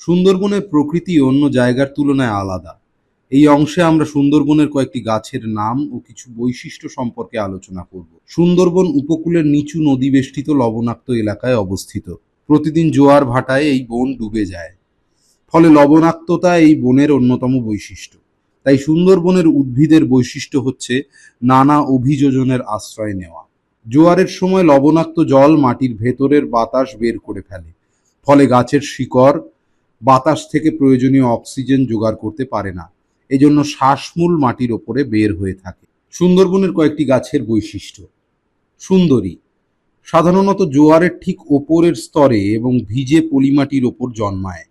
সুন্দরবনের প্রকৃতি অন্য জায়গার তুলনায় আলাদা। এই অংশে আমরা সুন্দরবনের কয়েকটি গাছের নাম ও কিছু বৈশিষ্ট্য সম্পর্কে আলোচনা করব। সুন্দরবন উপকূলের নিচু নদী বেষ্টিত লবণাক্ত এলাকায় অবস্থিত। প্রতিদিন জোয়ার ভাটায় এই বন ডুবে যায়। ফলে লবণাক্ততা এই বনের অন্যতম বৈশিষ্ট্য। তাই সুন্দরবনের উদ্ভিদের বৈশিষ্ট্য হচ্ছে নানা অভিযোজনের আশ্রয় নেওয়া। জোয়ারের সময় লবণাক্ত জল মাটির ভেতরের বাতাস বের করে ফেলে। ফলে গাছের শিকড় বাতাস থেকে প্রয়োজনীয় অক্সিজেন জোগাড় করতে পারে না। এজন্য শ্বাসমূল মাটির ওপরে বের হয়ে থাকে। সুন্দরবনের কয়েকটি গাছের বৈশিষ্ট্য। সুন্দরী। সাধারণত জোয়ারের ঠিক ওপরের স্তরে এবং ভিজে পলিমাটির ওপর জন্মায়।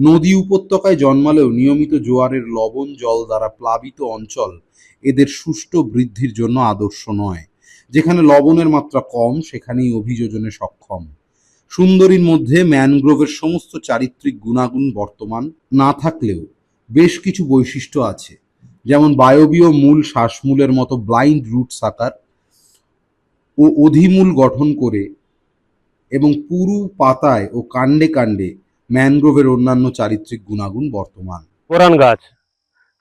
নদী উপত্যকায় জন্মালেও নিয়মিত জোয়ারের লবণ জল দ্বারা প্লাবিত অঞ্চল এদের সুষ্ঠু বৃদ্ধির জন্য আদর্শ নয়। যেখানে লবণের মাত্রা কম, সেখানেই অভিযোজনে সক্ষম। সুন্দরীর মধ্যে ম্যানগ্রোভের সমস্ত চারিত্রিক গুণাগুণ বর্তমান না থাকলেও বেশ কিছু বৈশিষ্ট্য আছে। যেমন বায়বীয় মূল শ্বাসমূলের মতো ব্লাইন্ড রুট সাকার ও অধিমূল গঠন করে এবং পুরু পাতায় ও কাণ্ডে কাণ্ডে ম্যানগ্রোভের অন্যান্য চারিত্রিক গুণাগুণ বর্তমান। কোরান গাছ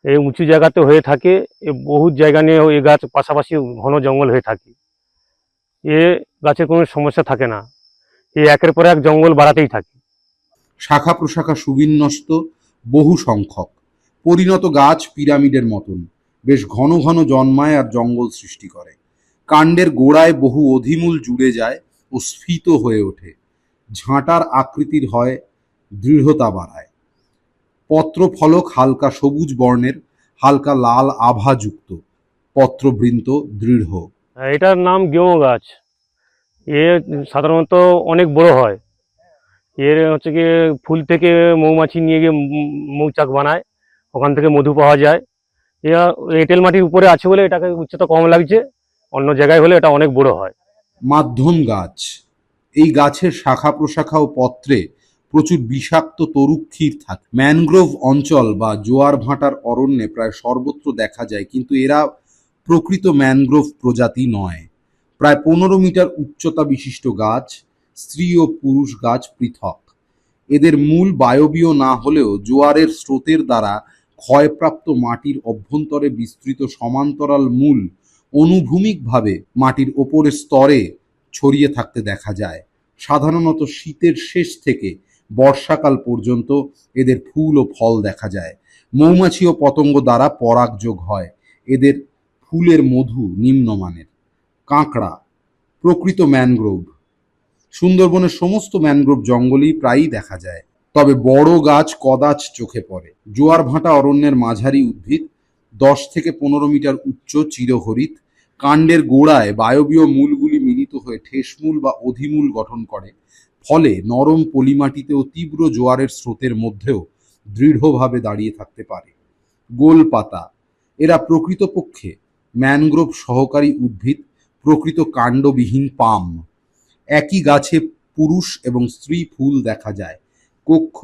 এই উঁচু জায়গাতে হয়ে থাকে এ বহু জায়গা নিয়ে এই গাছ পাশাপাশি ঘন জঙ্গল হয়ে থাকে। এ গাছের কোনো সমস্যা থাকে না এ একের পর এক জঙ্গল বাড়াতেই থাকে। শাখা প্রশাখা সুবিন্যস্ত বহু সংখ্যক। পরিণত গাছ পিরামিডের মতন। বেশ ঘন ঘন জন্মায় আর জঙ্গল সৃষ্টি করে। কাণ্ডের গোড়ায় বহু অধিমূল জুড়ে যায় ও স্ফীত হয়ে ওঠে। ঝাঁটার আকৃতির হয়, দৃঢ়তা বাড়ায়। পত্র ফলক হালকা সবুজ বর্ণের, হালকা লাল আভাযুক্ত। পত্রবৃন্ত দৃঢ়। এটার নাম গেঁয়ো গাছ। এ সাধারণত অনেক বড় হয়। এর হচ্ছে কি ফুল থেকে মৌমাছি নিয়ে গিয়ে মৌচাক বানায়। ওখান থেকে মধু পাওয়া যায়। এরা এঁটেল মাটির উপরে আছে বলে এটাকে উচ্চতা কম লাগছে। অন্য জায়গায় হলে এটা অনেক বড় হয়। মাধ্যম গাছ। এই গাছের শাখা প্রশাখা ও পত্রে প্রচুর বিষাক্ত তরুক্ষীর থাকে। ম্যানগ্রোভ অঞ্চল বা জোয়ার ভাটার অরণ্যে প্রায় সর্বত্র দেখা যায়, কিন্তু এরা প্রকৃত ম্যানগ্রোভ প্রজাতি নয়। প্রায় পনেরো মিটার উচ্চতা বিশিষ্ট গাছ। স্ত্রী ও পুরুষ গাছ পৃথক। এদের মূল বায়বীয় না হলেও জোয়ারের স্রোতের দ্বারা ক্ষয়প্রাপ্ত মাটির অভ্যন্তরে বিস্তৃত সমান্তরাল মূল অনুভূমিকভাবে মাটির ওপরের স্তরে ছড়িয়ে থাকতে দেখা যায়। সাধারণত শীতের শেষ থেকে বর্ষাকাল পর্যন্ত এদের ফুল ও ফল দেখা যায়। মৌমাছি ও পতঙ্গ দ্বারা পরাগযোগ হয়। এদের ফুলের মধু নিম্নমানের। কাঁকড়া, প্রকৃত ম্যানগ্রোভ। সুন্দরবনের সমস্ত ম্যানগ্রোভ জঙ্গলেই প্রায়ই দেখা যায়। তবে বড় গাছ কদাচ চোখে পড়ে। জোয়ার ভাঁটা অরণ্যের মাঝারি উদ্ভিদ, দশ থেকে পনেরো মিটার উচ্চ চিরহরিত কাণ্ডের গোড়ায় বায়বীয় মূলগুলি মিলিত হয়ে ঠেসমূল বা অধিমূল গঠন করে। ফলে নরম পলিমাটিতেও তীব্র জোয়ারের স্রোতের মধ্যেও দৃঢ়ভাবে দাঁড়িয়ে থাকতে পারে। গোল পাতা এরা প্রকৃতপক্ষে ম্যানগ্রোভ সহকারী উদ্ভিদ, প্রকৃত কাণ্ডবিহীন পাম। একই গাছে পুরুষ এবং স্ত্রী ফুল দেখা যায়। কক্ষ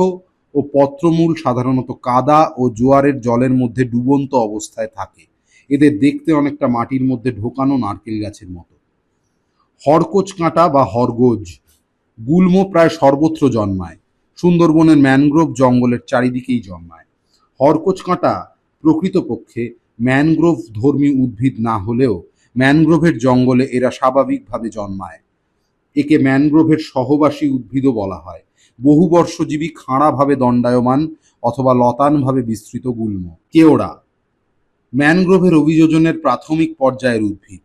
ও পত্রমূল সাধারণত কাদা ও জোয়ারের জলের মধ্যে ডুবন্ত অবস্থায় থাকে। এদের দেখতে অনেকটা মাটির মধ্যে ঢোকানো নারকেল গাছের মতো। হরকোচ কাঁটা বা হরগোজ গুল্ম প্রায় সর্বত্র জন্মায়। সুন্দরবনের ম্যানগ্রোভ জঙ্গলের চারিদিকেই জন্মায়। হরকোচ কাঁটা প্রকৃতপক্ষে ম্যানগ্রোভ ধর্মী উদ্ভিদ না হলেও ম্যানগ্রোভের জঙ্গলে এরা স্বাভাবিকভাবে জন্মায়। একে ম্যানগ্রোভের সহবাসী উদ্ভিদও বলা হয়। বহু বহুবর্ষজীবী খাঁড়াভাবে দণ্ডায়মান অথবা লতানভাবে বিস্তৃত গুল্ম। কেওড়া, ম্যানগ্রোভের অভিযোজনের প্রাথমিক পর্যায়ের উদ্ভিদ।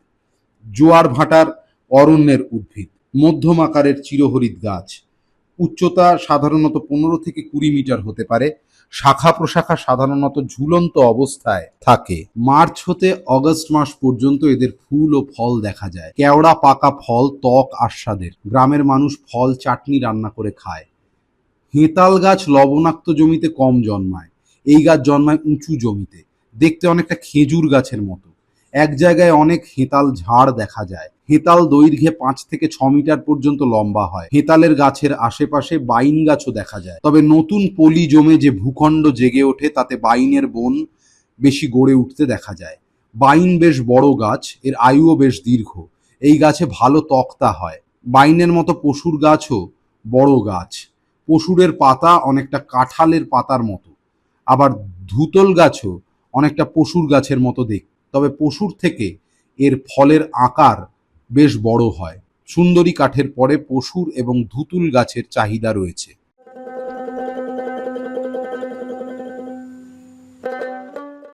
জোয়ার ভাটার অরণ্যের উদ্ভিদ। মধ্যম আকারের চিরহরিৎ গাছ। উচ্চতা সাধারণত পনেরো থেকে কুড়ি মিটার হতে পারে। শাখা প্রশাখা সাধারণত ঝুলন্ত অবস্থায় থাকে। মার্চ হতে অগস্ট মাস পর্যন্ত এদের ফুল ও ফল দেখা যায়। কেওড়া, পাকা ফল, ত্বক আস্বাদের গ্রামের মানুষ ফল, চাটনি রান্না করে খায়। হেঁতাল গাছ লবণাক্ত জমিতে কম জন্মায়। এই গাছ জন্মায় উঁচু জমিতে। দেখতে অনেকটা খেজুর গাছের মতো। এক জায়গায় অনেক হেঁতাল ঝাড় দেখা যায়। হেতাল দৈর্ঘ্যে পাঁচ থেকে ছ মিটার পর্যন্ত লম্বা হয়। হেতালের গাছের আশেপাশে বাইন গাছও দেখা যায়। তবে নতুন পলি জমে যে ভূখণ্ড জেগে ওঠে, তাতে বাইনের বন বেশি গড়ে উঠতে দেখা যায়। বাইন বেশ বড় গাছ, এর আয়ুও বেশ দীর্ঘ। এই গাছে ভালো তক্তা হয়। বাইনের মতো পশুর গাছও বড় গাছ। পশুরের পাতা অনেকটা কাঁঠালের পাতার মতো। আবার ধুতল গাছও অনেকটা পশুর গাছের মতো দেখ তবে পশুর থেকে এর ফলের আকার বেশ বড় হয়। সুন্দরী কাঠের পরে পশুর এবং ধুতুল গাছের চাহিদা রয়েছে।